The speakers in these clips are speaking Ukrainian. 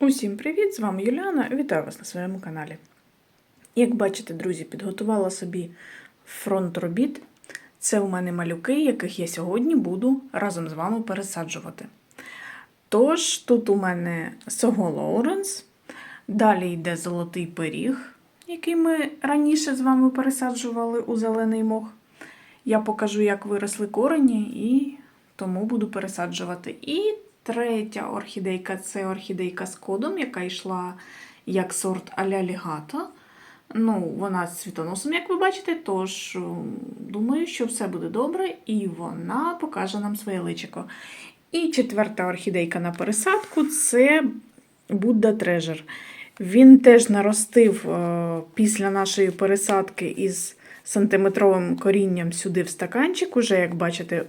Усім привіт! З вами Юліана. Вітаю вас на своєму каналі. Як бачите, друзі, підготувала собі фронт робіт. Це у мене малюки, яких я сьогодні буду разом з вами пересаджувати. Тож, тут у мене Сого Лоуренс, далі йде золотий пиріг, який ми раніше з вами пересаджували у зелений мох. Я покажу, як виросли корені, і тому буду пересаджувати. І третя орхідейка це орхідейка з кодом, яка йшла як сорт аля. Ну, вона з цвітоносом, як ви бачите, тож думаю, що все буде добре, і вона покаже нам своє личико. І четверта орхідейка на пересадку це Будда Treasure. Він теж наростив е, після нашої пересадки із сантиметровим корінням сюди в стаканчик. Уже, як бачите,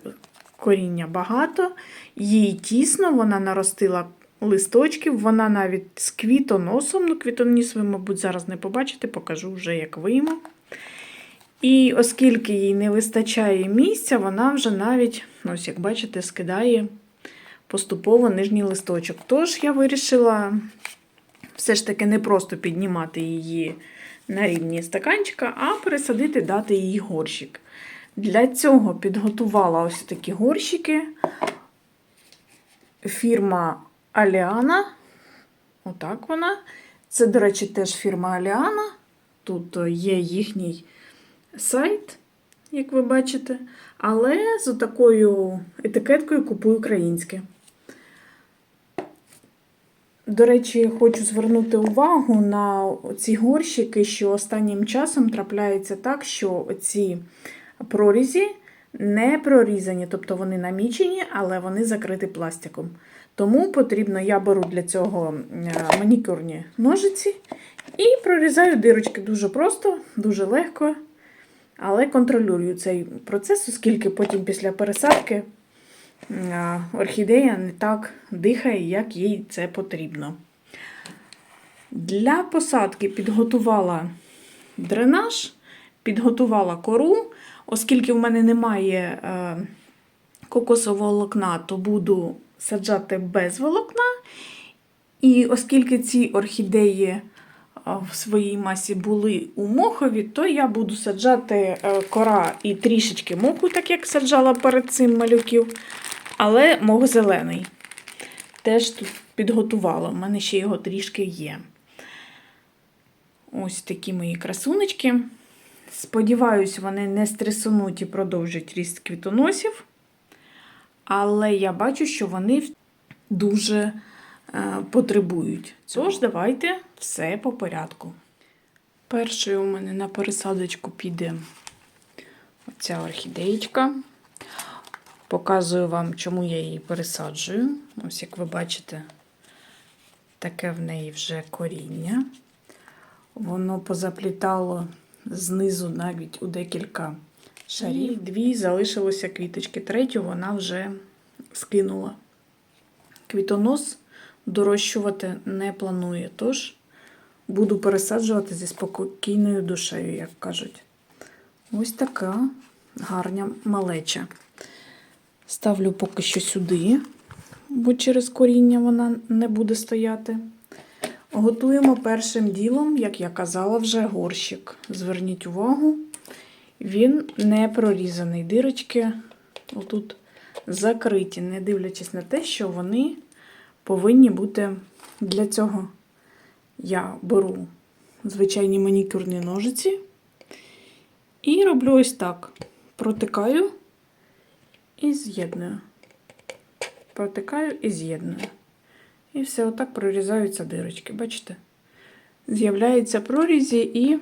коріння багато, їй тісно, вона наростила листочків, вона навіть з квітоносом, ну квітоніс ви, мабуть, зараз не побачите, покажу вже, як вийму. І оскільки їй не вистачає місця, вона вже навіть, ну, ось як бачите, скидає поступово нижній листочок. Тож я вирішила все ж таки не просто піднімати її на рівні стаканчика, а пересадити, дати їй горщик. Для цього підготувала ось такі горщики. Фірма Аліана. Отак вона. Це, до речі, теж фірма Аліана. Тут є їхній сайт, як ви бачите. Але з такою етикеткою купую українське. До речі, хочу звернути увагу на ці горщики, що останнім часом трапляється так, що ці прорізі не прорізані, тобто вони намічені, але вони закриті пластиком. Тому потрібно, я беру для цього е, манікюрні ножиці і прорізаю дирочки дуже просто, дуже легко, але контролюю цей процес, оскільки потім після пересадки е, орхідея не так дихає, як їй це потрібно. Для посадки підготувала дренаж, підготувала кору. Оскільки в мене немає е, кокосового волокна, то буду саджати без волокна. І оскільки ці орхідеї е, в своїй масі були у мохові, то я буду саджати е, кора і трішечки моху, так як саджала перед цим малюків, але мох зелений. Теж тут підготувала, в мене ще його трішки є. Ось такі мої красунечки. Сподіваюсь, вони не стресонуть і продовжать ріст квітоносів. Але я бачу, що вони дуже е, потребують. Тож, давайте все по порядку. Першою у мене на пересадочку піде оця орхідеєчка. Показую вам, чому я її пересаджую. Ось, як ви бачите, таке в неї вже коріння. Воно позаплітало знизу навіть у декілька шарів. Дві залишилося квіточки. Третю вона вже скинула. Квітонос дорощувати не планує, тож буду пересаджувати зі спокійною душею, як кажуть. Ось така гарня малеча. Ставлю поки що сюди, бо через коріння вона не буде стояти. Готуємо першим ділом, як я казала, вже горщик. Зверніть увагу, він не прорізаний. Дирочки отут закриті, не дивлячись на те, що вони повинні бути для цього. Я беру звичайні манікюрні ножиці і роблю ось так: протикаю і з'єдную. Протикаю і з'єдную. І все, отак прорізаються дирочки. Бачите? З'являються прорізі і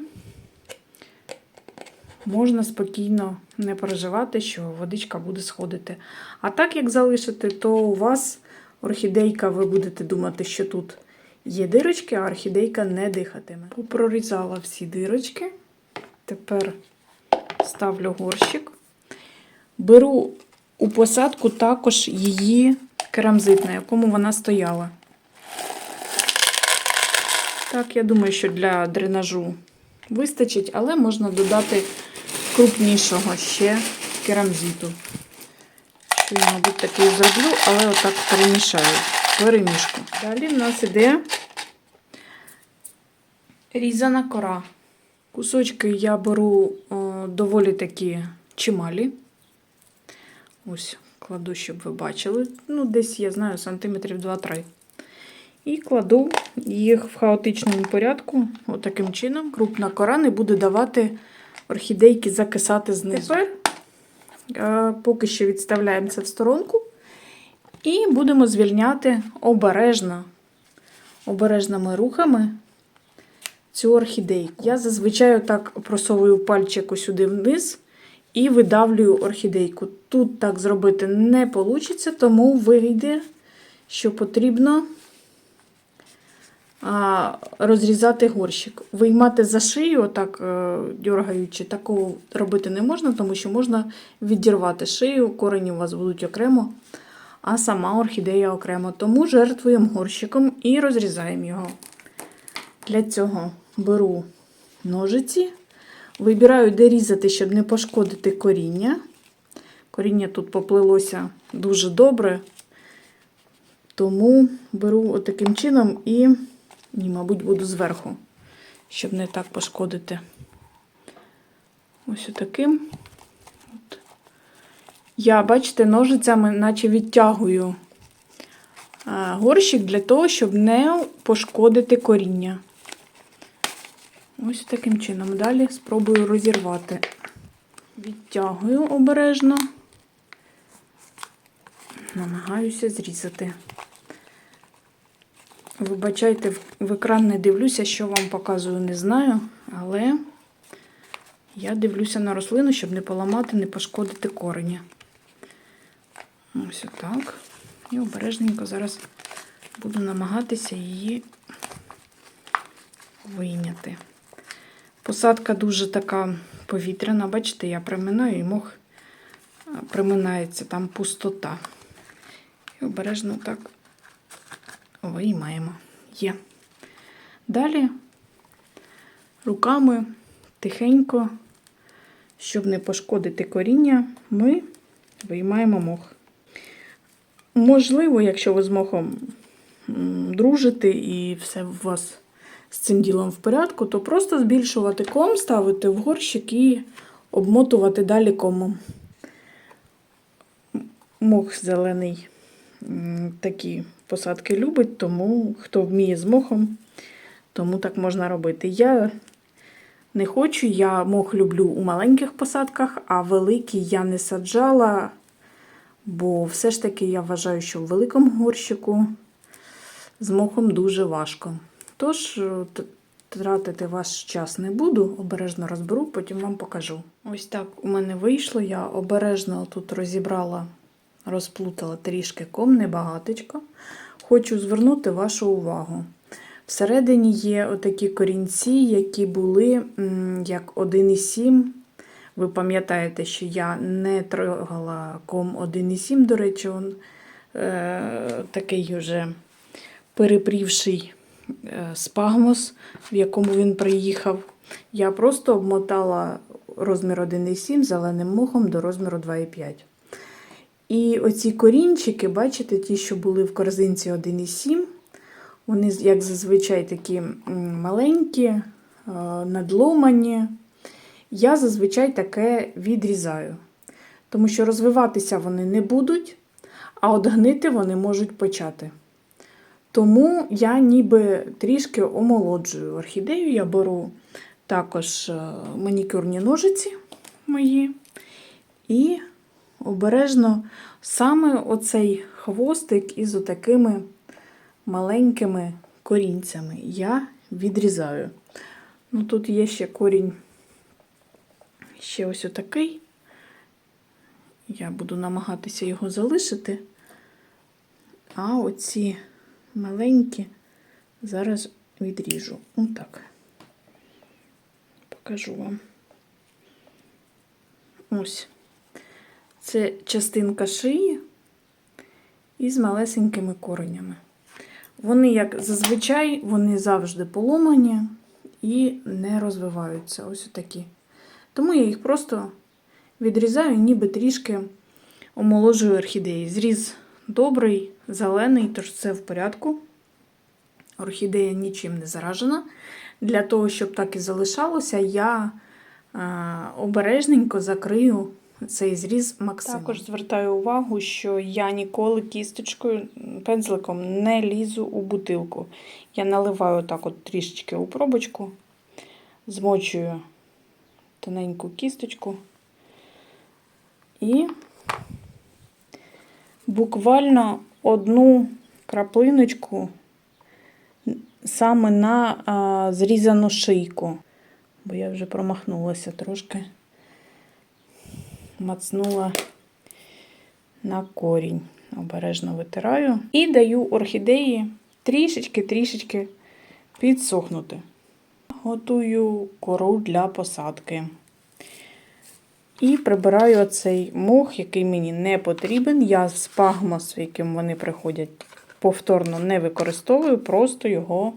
можна спокійно не переживати, що водичка буде сходити. А так, як залишити, то у вас орхідейка, ви будете думати, що тут є дирочки, а орхідейка не дихатиме. Попрорізала всі дирочки. Тепер ставлю горщик. Беру у посадку також її керамзит, на якому вона стояла. Так, я думаю, що для дренажу вистачить, але можна додати крупнішого ще керамзиту. Що я, мабуть, такий зроблю, але отак перемішаю. перемішку. Далі в нас іде різана кора. Кусочки я беру о, доволі такі чималі. Ось, кладу, щоб ви бачили. Ну, десь, я знаю, сантиметрів 2-3. І кладу їх в хаотичному порядку, отаким чином. Крупна кора не буде давати орхідейки закисати знизу. Тепер е, поки що відставляємо це в сторонку. І будемо звільняти обережно, обережними рухами цю орхідейку. Я зазвичай так просовую пальчик ось сюди вниз і видавлюю орхідейку. Тут так зробити не вийде, тому вийде, що потрібно розрізати горщик. Виймати за шию, отак е, дергаючи, такого робити не можна, тому що можна відірвати шию, корені у вас будуть окремо, а сама орхідея окремо. Тому жертвуємо горщиком і розрізаємо його. Для цього беру ножиці, вибираю, де різати, щоб не пошкодити коріння. Коріння тут поплилося дуже добре, тому беру отаким чином і, ні, мабуть, буду зверху, щоб не так пошкодити. Ось отаким. От. Я, бачите, ножицями наче відтягую горщик для того, щоб не пошкодити коріння. Ось таким чином. Далі спробую розірвати. Відтягую обережно, намагаюся зрізати. Вибачайте, в екран не дивлюся, що вам показую, не знаю, але я дивлюся на рослину, щоб не поламати, не пошкодити корення. Ось отак. І обережненько зараз буду намагатися її вийняти. Посадка дуже така повітряна, бачите, я приминаю і мох приминається, там пустота. І обережно так виймаємо. Є. Далі руками тихенько, щоб не пошкодити коріння, ми виймаємо мох. Можливо, якщо ви з мохом дружите і все у вас з цим ділом в порядку, то просто збільшувати ком, ставити в горщик і обмотувати далі комом. Мох зелений такі посадки любить, тому хто вміє з мохом, тому так можна робити. Я не хочу, я мох люблю у маленьких посадках, а великі я не саджала, бо все ж таки я вважаю, що в великому горщику з мохом дуже важко. Тож, тратити ваш час не буду, обережно розберу, потім вам покажу. Ось так у мене вийшло. Я обережно тут розібрала, розплутала трішки ком, небагаточко. Хочу звернути вашу увагу. Всередині є отакі корінці, які були як 1,7. Ви пам'ятаєте, що я не трогала ком 1,7, до речі, він е, такий вже перепрівший е, спагмос, в якому він приїхав. Я просто обмотала розмір 1,7 зеленим мохом до розміру 2,5. І оці корінчики, бачите, ті, що були в корзинці 1,7, вони, як зазвичай, такі маленькі, е, надломані. Я зазвичай таке відрізаю. Тому що розвиватися вони не будуть, а от гнити вони можуть почати. Тому я ніби трішки омолоджую орхідею. Я беру також е, манікюрні ножиці мої. І обережно саме оцей хвостик із отакими маленькими корінцями я відрізаю. Ну, Тут є ще корінь, ще ось отакий. Я буду намагатися його залишити. А оці маленькі, зараз відріжу. Отак. Покажу вам. Ось. Це частинка шиї із малесенькими коренями. Вони, як зазвичай, вони завжди поломані і не розвиваються. Ось такі. Тому я їх просто відрізаю, ніби трішки омоложую орхідеї. Зріз добрий, зелений, тож все в порядку. Орхідея нічим не заражена. Для того, щоб так і залишалося, я е, обережненько закрию цей зріз максимум. Також звертаю увагу, що я ніколи кісточкою, пензликом не лізу у бутилку. Я наливаю так от трішечки у пробочку, змочую тоненьку кісточку і буквально одну краплиночку саме на а, зрізану шийку. Бо я вже промахнулася трошки. Мацнула на корінь. Обережно витираю. І даю орхідеї трішечки-трішечки підсохнути. Готую кору для посадки. І прибираю оцей мох, який мені не потрібен. Я спагмос, яким вони приходять, повторно не використовую, просто його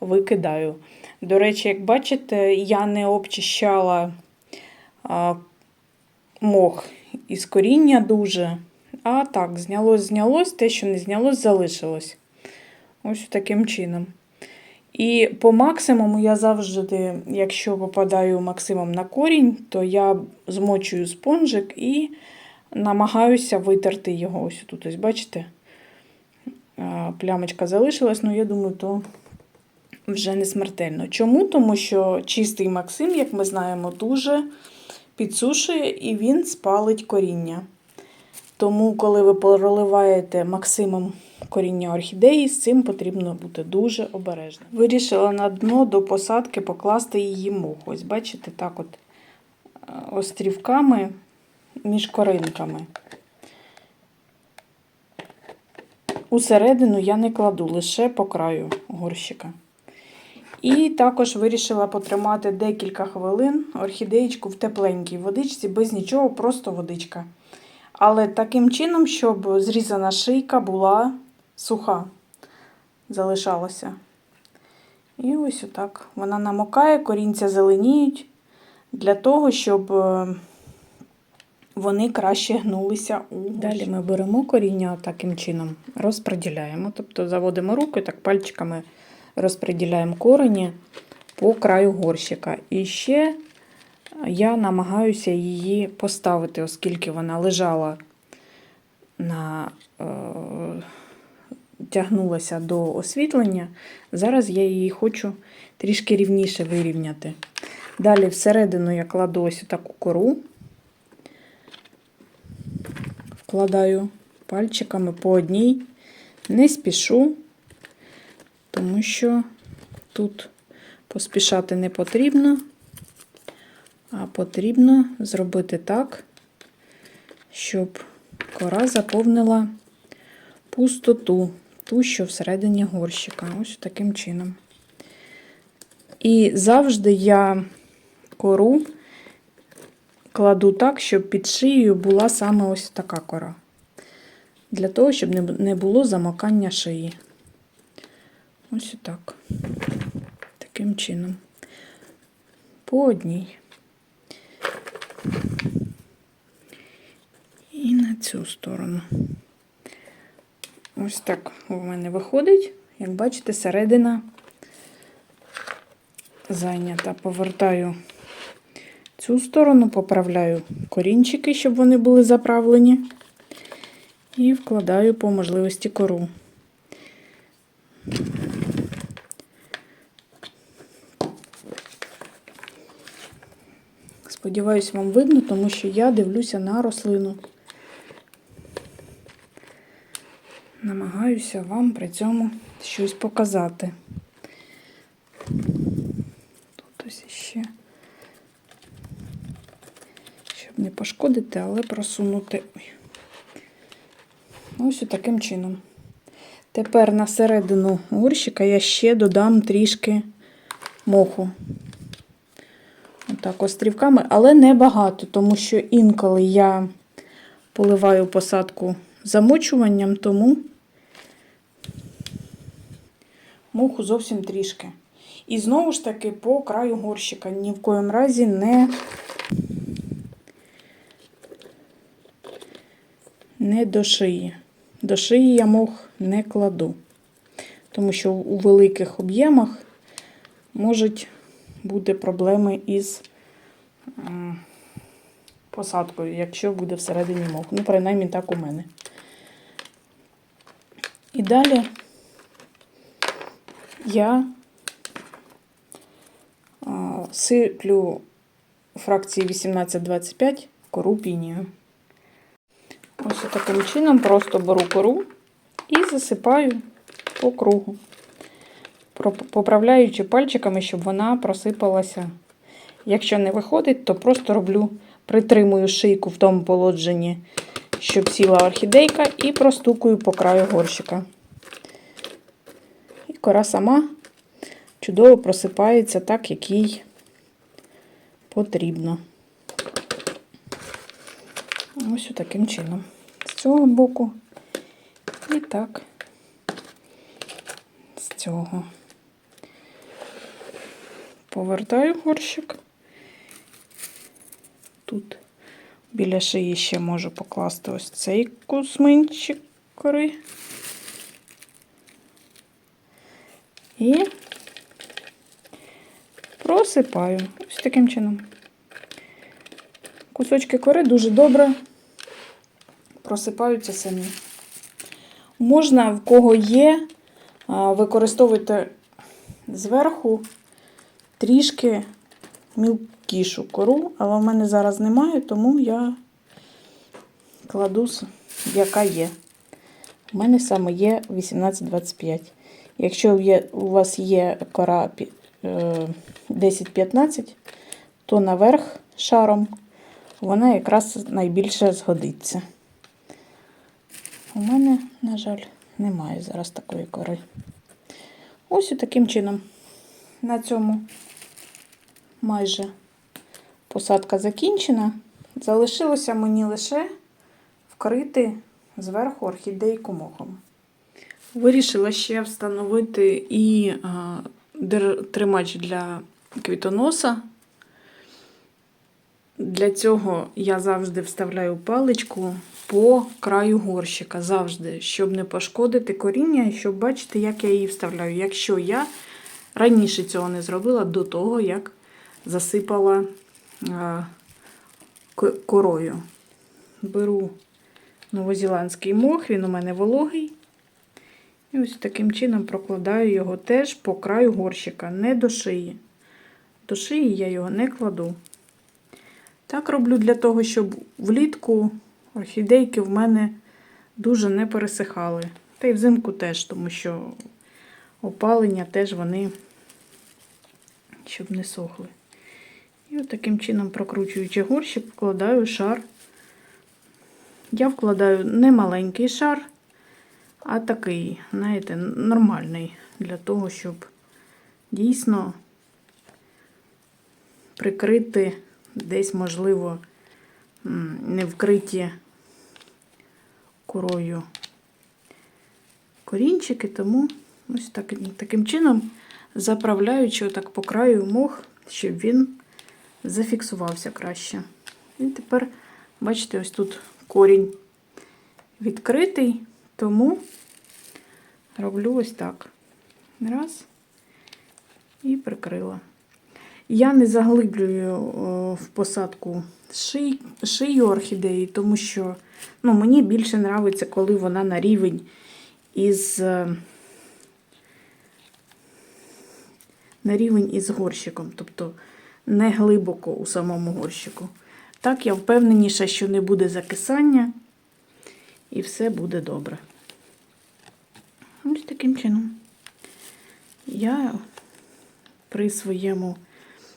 викидаю. До речі, як бачите, я не обчищала мох із коріння дуже. А так, знялось, знялось, те, що не знялось, залишилось. Ось таким чином. І по максимуму я завжди, якщо попадаю максимум на корінь, то я змочую спонжик і намагаюся витерти його. Ось тут, ось, бачите, плямочка залишилась, але я думаю, то вже не смертельно. Чому? Тому що чистий Максим, як ми знаємо, дуже підсушує і він спалить коріння. Тому, коли ви проливаєте максимум коріння орхідеї, з цим потрібно бути дуже обережним. Вирішила на дно до посадки покласти її мох. Ось, бачите, так от е, острівками між коринками. Усередину я не кладу, лише по краю горщика. І також вирішила потримати декілька хвилин орхідеєчку в тепленькій водичці, без нічого, просто водичка. Але таким чином, щоб зрізана шийка була суха, залишалася. І ось отак. Вона намокає, корінця зеленіють для того, щоб е, вони краще гнулися у Далі ми беремо коріння таким чином, розподіляємо. Тобто заводимо руки, так пальчиками розподіляємо корені по краю горщика. І ще я намагаюся її поставити, оскільки вона лежала на е, тягнулася до освітлення. Зараз я її хочу трішки рівніше вирівняти. Далі всередину я кладу ось таку кору, вкладаю пальчиками по одній, не спішу, тому що тут поспішати не потрібно, а потрібно зробити так, щоб кора заповнила пустоту, ту, що всередині горщика. Ось таким чином. І завжди я кору кладу так, щоб під шиєю була саме ось така кора. Для того, щоб не- було замокання шиї. Ось так. Таким чином. По одній. І на цю сторону. Ось так у мене виходить. Як бачите, середина зайнята. Повертаю цю сторону, поправляю корінчики, щоб вони були заправлені. І вкладаю по можливості кору. Сподіваюсь, вам видно, тому що я дивлюся на рослину. Намагаюся вам при цьому щось показати. Тут ось ще, щоб не пошкодити, але просунути. Ось таким чином. Тепер на середину горщика я ще додам трішки моху. Отак, острівками, але не багато, тому що інколи я поливаю посадку замочуванням, тому муху зовсім трішки. І знову ж таки по краю горщика ні в коїм разі не, не до шиї. До шиї я мох не кладу, тому що у великих об'ємах можуть бути проблеми із посадкою, якщо буде всередині мох. Ну, принаймні так у мене. І далі я сиплю фракції 18-25 кору пінію. Ось таким чином просто беру кору і засипаю по кругу, поправляючи пальчиками, щоб вона просипалася. Якщо не виходить, то просто роблю, притримую шийку в тому положенні, щоб сіла орхідейка, і простукую по краю горщика. І кора сама чудово просипається так, як їй потрібно. Ось таким чином. З цього боку і так з цього. Повертаю горщик. Тут біля шиї ще можу покласти ось цей кусминчик кори. І просипаю ось таким чином. Кусочки кори дуже добре просипаються самі. Можна, в кого є, а, використовуйте зверху трішки мілкішу кору, але в мене зараз немає, тому я кладу, яка є. У мене саме є 18-25. Якщо є, у вас є кора пі- е, 10-15, то наверх шаром вона якраз найбільше згодиться. У мене, на жаль, немає зараз такої кори. Ось таким чином. На цьому майже посадка закінчена. Залишилося мені лише вкрити зверху орхідейку мохом. Вирішила ще встановити і тримач для квітоноса. Для цього я завжди вставляю паличку по краю горщика, завжди, щоб не пошкодити коріння і щоб бачити, як я її вставляю. Якщо я раніше цього не зробила до того, як засипала корою. Беру новозіландський мох, він у мене вологий. І ось таким чином прокладаю його теж по краю горщика, не до шиї. До шиї я його не кладу. Так роблю для того, щоб влітку орхідейки в мене дуже не пересихали. Та й взимку теж, тому що опалення теж вони, щоб не сохли. І от таким чином, прокручуючи горщик, вкладаю шар. Я вкладаю не маленький шар, а такий, знаєте, нормальний для того, щоб дійсно прикрити десь, можливо, не вкриті корою корінчики, тому ось так, таким чином заправляючи отак по краю мох, щоб він зафіксувався краще. І тепер, бачите, ось тут корінь відкритий, тому роблю ось так. Раз. І прикрила. Я не заглиблюю в посадку ший, шию орхідеї, тому що ну, мені більше подобається, коли вона на рівень із е, на рівень із горщиком, тобто не глибоко у самому горщику. Так, я впевненіша, що не буде закисання і все буде добре. Ось таким чином. Я при своєму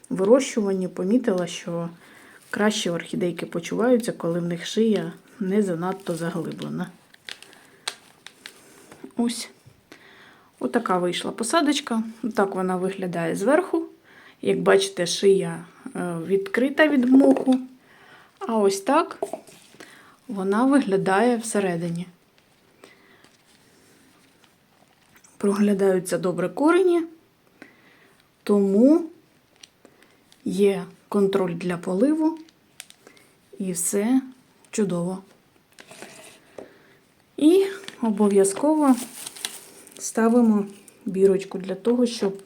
вирощуванні помітила, що краще орхідейки почуваються, коли в них шия не занадто заглиблена. Ось. Отака вийшла посадочка. Так вона виглядає зверху. Як бачите, шия е, відкрита від моху. А ось так вона виглядає всередині. Проглядаються добре корені, тому є контроль для поливу і все чудово. І обов'язково ставимо бірочку для того, щоб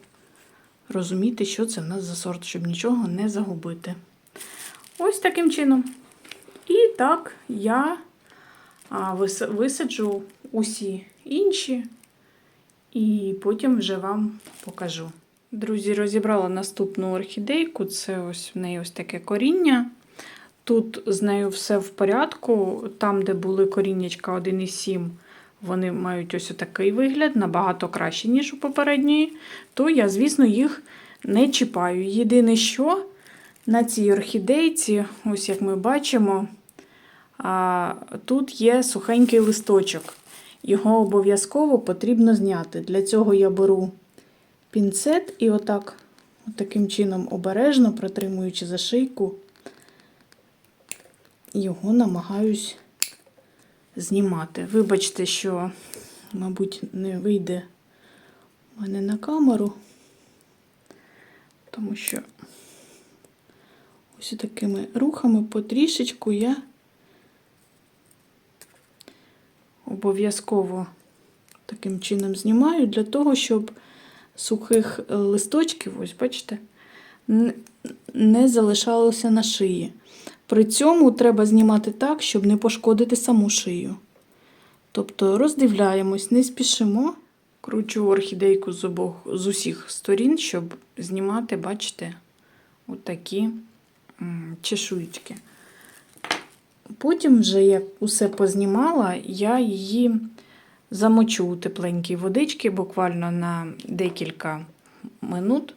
розуміти, що це в нас за сорт, щоб нічого не загубити. Ось таким чином. І так я висаджу усі інші, і потім вже вам покажу. Друзі, розібрала наступну орхідейку. Це ось в неї ось таке коріння. Тут з нею все в порядку. Там, де були коріннячка 1,7, вони мають ось такий вигляд, набагато краще, ніж у попередньої. То я, звісно, їх не чіпаю. Єдине, що на цій орхідейці, ось як ми бачимо, тут є сухенький листочок. Його обов'язково потрібно зняти. Для цього я беру пінцет і отак, таким чином обережно, протримуючи за шийку, його намагаюсь знімати. Вибачте, що, мабуть, не вийде в мене на камеру, тому що ось такими рухами потрішечку я обов'язково таким чином знімаю для того, щоб сухих листочків, ось бачите, не залишалося на шиї. При цьому треба знімати так, щоб не пошкодити саму шию. Тобто роздивляємось, не спішимо. Кручу орхідейку з обох з усіх сторін, щоб знімати, бачите, отакі м, чешуючки. Потім, вже як усе познімала, я її замочу у тепленькій водички буквально на декілька минут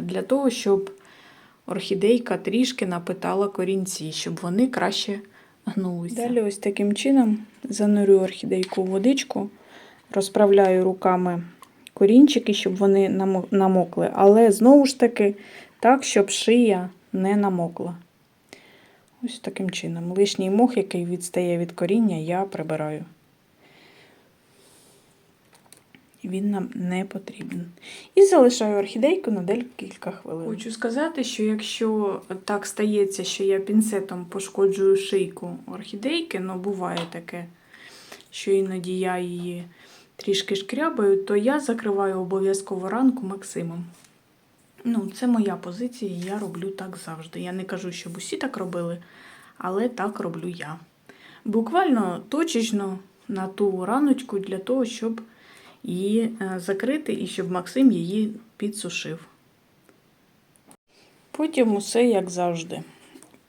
для того, щоб орхідейка трішки напитала корінці, щоб вони краще гнулися. Далі ось таким чином занурю орхідейку у водичку, розправляю руками корінчики, щоб вони намокли, але знову ж таки так, щоб шия не намокла. Ось таким чином. Лишній мох, який відстає від коріння, я прибираю. Він нам не потрібен. І залишаю орхідейку на декілька хвилин. Хочу сказати, що якщо так стається, що я пінцетом пошкоджую шийку орхідейки, ну буває таке, що іноді я її трішки шкрябаю, то я закриваю обов'язково ранку Максимом. Ну, це моя позиція, я роблю так завжди. Я не кажу, щоб усі так робили, але так роблю я. Буквально точечно на ту раночку для того, щоб її е, закрити і щоб Максим її підсушив. Потім усе як завжди.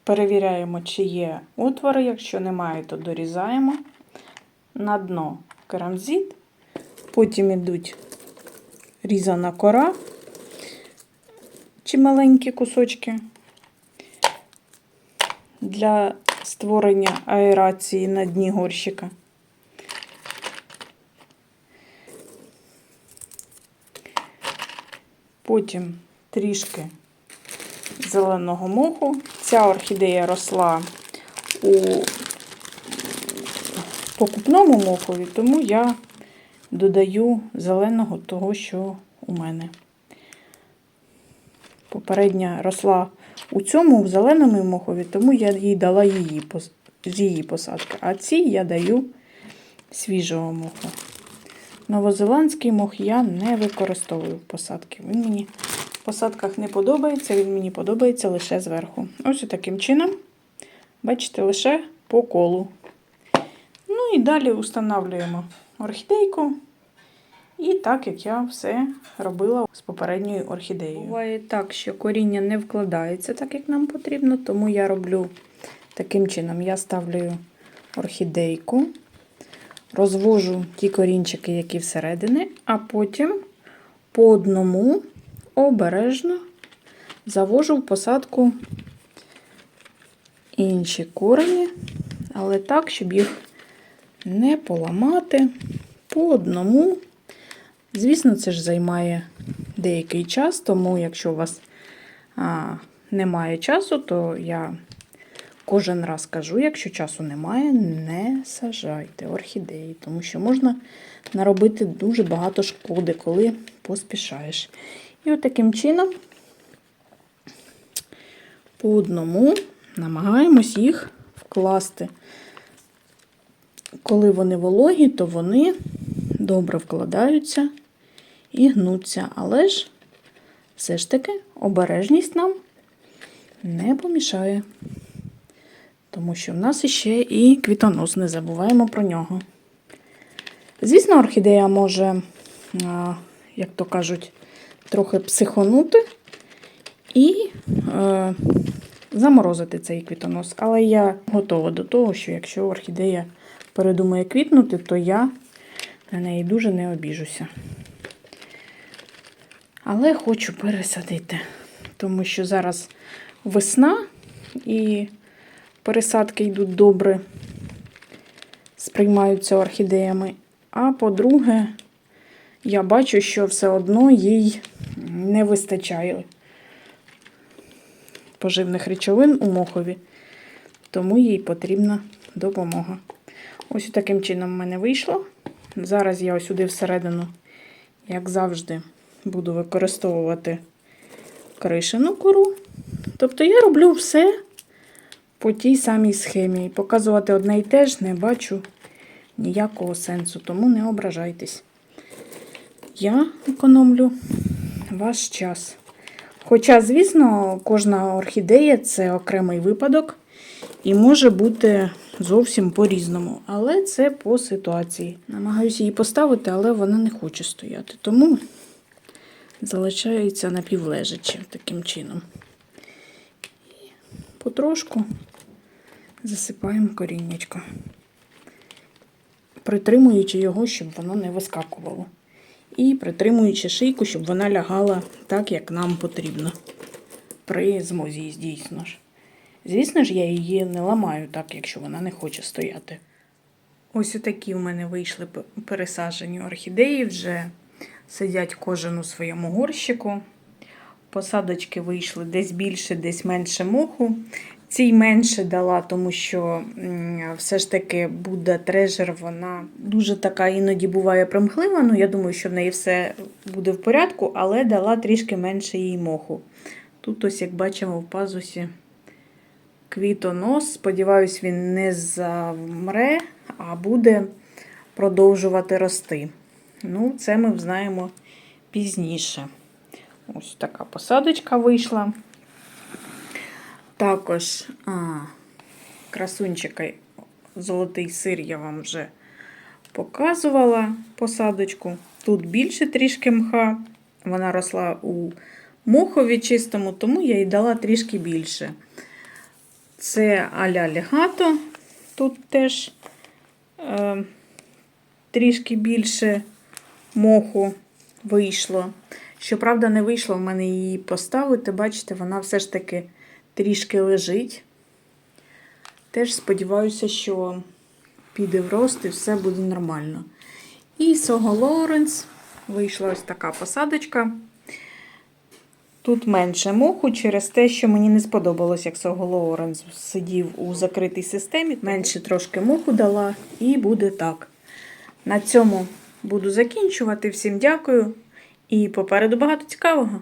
Перевіряємо, чи є отвори. Якщо немає, то дорізаємо. На дно керамзит. Потім йдуть різана кора чи маленькі кусочки для створення аерації на дні горщика. Потім трішки зеленого моху. Ця орхідея росла у покупному мохові, тому я додаю зеленого того, що у мене. Попередня росла у цьому в зеленому мохові, тому я їй дала її, з її посадки. А цій я даю свіжого моху. Новозеландський мох я не використовую в посадки. Він мені в посадках не подобається, він мені подобається лише зверху. Ось таким чином, бачите, лише по колу. Ну і далі встановлюємо орхідейку. І так, як я все робила з попередньою орхідеєю. Буває так, що коріння не вкладається так, як нам потрібно, тому я роблю таким чином: я ставлю орхідейку, розвожу ті корінчики, які всередині, а потім по одному обережно завожу в посадку інші корені, але так, щоб їх не поламати по одному. Звісно, це ж займає деякий час, тому якщо у вас а, немає часу, то я кожен раз кажу, якщо часу немає, не сажайте орхідеї, тому що можна наробити дуже багато шкоди, коли поспішаєш. І от таким чином по одному намагаємось їх вкласти коли вони вологі, то вони добре вкладаються і гнуться. Але ж все ж таки обережність нам не помішає. Тому що в нас іще і квітонос, не забуваємо про нього. Звісно, орхідея може, як то кажуть, трохи психонути і е, заморозити цей квітонос. Але я готова до того, що якщо орхідея передумає квітнути, то я на неї дуже не обіжуся. Але хочу пересадити, тому що зараз весна і пересадки йдуть добре, сприймаються орхідеями. А по-друге, я бачу, що все одно їй не вистачає поживних речовин у мохові, тому їй потрібна допомога. Ось таким чином в мене вийшло. Зараз я сюди всередину, як завжди, буду використовувати кришену кору. Тобто я роблю все по тій самій схемі. Показувати одне і те ж не бачу ніякого сенсу, тому не ображайтесь. Я економлю ваш час. Хоча, звісно, кожна орхідея це окремий випадок і може бути зовсім по-різному. Але це по ситуації. Намагаюся її поставити, але вона не хоче стояти. Тому залишається напівлежачи таким чином. Потрошку засипаємо коріннячко, притримуючи його, щоб воно не вискакувало. І притримуючи шийку, щоб вона лягала так, як нам потрібно. При змозі, дійсно ж. Звісно ж, я її не ламаю так, якщо вона не хоче стояти. Ось отакі у мене вийшли п- пересаджені орхідеї, вже сидять кожен у своєму горщику. Посадочки вийшли десь більше, десь менше моху. Цій менше дала, тому що все ж таки Будда Трежер, вона дуже така іноді буває примхлива. Ну, я думаю, що в неї все буде в порядку, але дала трішки менше їй моху. Тут, ось, як бачимо, в пазусі квітонос. Сподіваюсь, він не замре, а буде продовжувати рости. Ну, це ми знаємо пізніше. Ось така посадочка вийшла. Також а, красунчика золотий сир я вам вже показувала посадочку. Тут більше трішки мха. Вона росла у мохові чистому, тому я їй дала трішки більше. Це аля легато. Тут теж е, трішки більше моху вийшло. Щоправда, не вийшло в мене її поставити. Бачите, вона все ж таки трішки лежить. Теж сподіваюся, що піде в рост і все буде нормально. І Сого Лоуренс вийшла ось така посадочка. Тут менше моху через те, що мені не сподобалось, як Сого Лоуренс сидів у закритій системі. Менше трошки моху дала, і буде так. На цьому буду закінчувати. Всім дякую. І попереду багато цікавого.